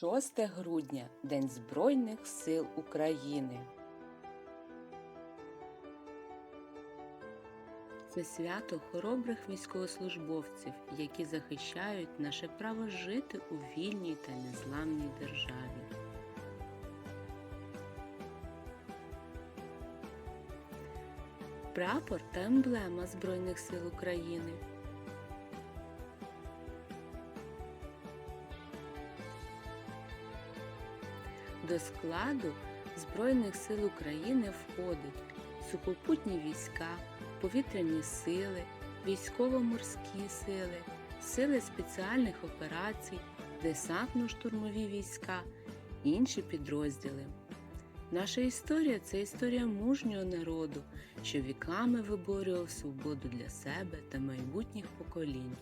6 грудня День Збройних сил України. Це свято хоробрих військовослужбовців, які захищають наше право жити у вільній та незламній державі. Прапор та емблема Збройних сил України. До складу Збройних сил України входить сухопутні війська, повітряні сили, військово-морські сили, сили спеціальних операцій, десантно-штурмові війська, інші підрозділи. Наша історія це історія мужнього народу, що віками виборював свободу для себе та майбутніх поколінь.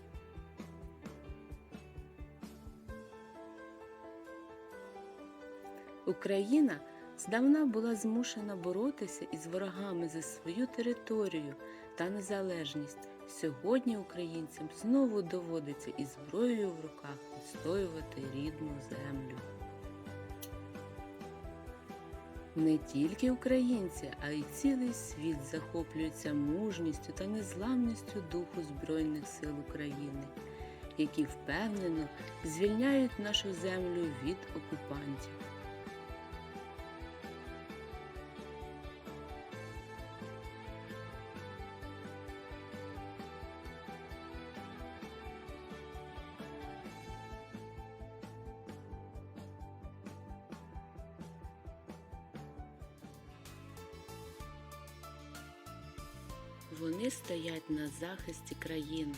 Україна здавна була змушена боротися із ворогами за свою територію та незалежність. Сьогодні українцям знову доводиться із зброєю в руках відстоювати рідну землю. Не тільки українці, а й цілий світ захоплюються мужністю та незламністю духу Збройних сил України, які впевнено звільняють нашу землю від окупантів. Вони стоять на захисті країни.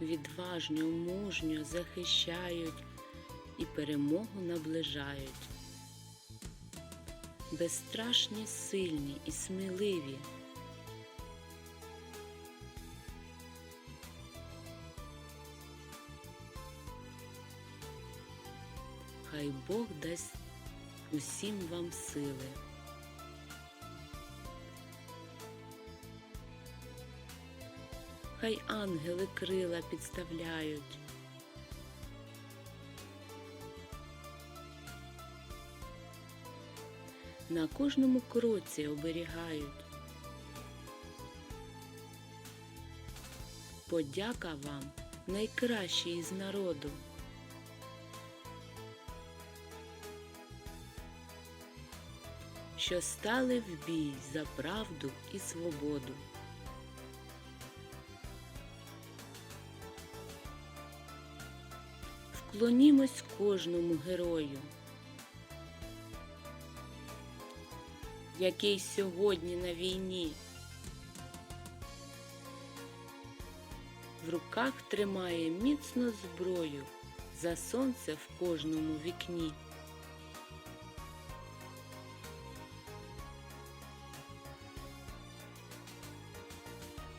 Відважньо, мужньо захищають і перемогу наближають. Безстрашні, сильні і сміливі. Хай Бог дасть усім вам сили. Хай ангели крила підставляють. На кожному кроці оберігають. Подяка вам найкращі із народу. Що стали в бій за правду і свободу. Вклонімось кожному герою, який сьогодні на війні. В руках тримає міцно зброю за сонце в кожному вікні.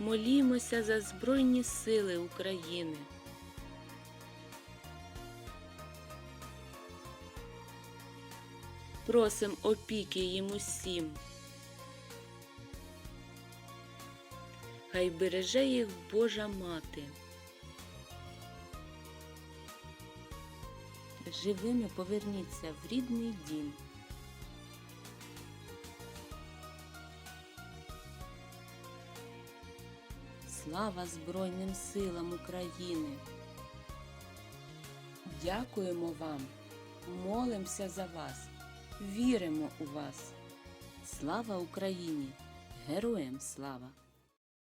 Молімося за Збройні сили України. Просим опіки їм усім. Хай береже їх Божа мати. Живими поверніться в рідний дім. Слава Збройним силам України! Дякуємо вам, молимося за вас, віримо у вас. Слава Україні! Героям слава!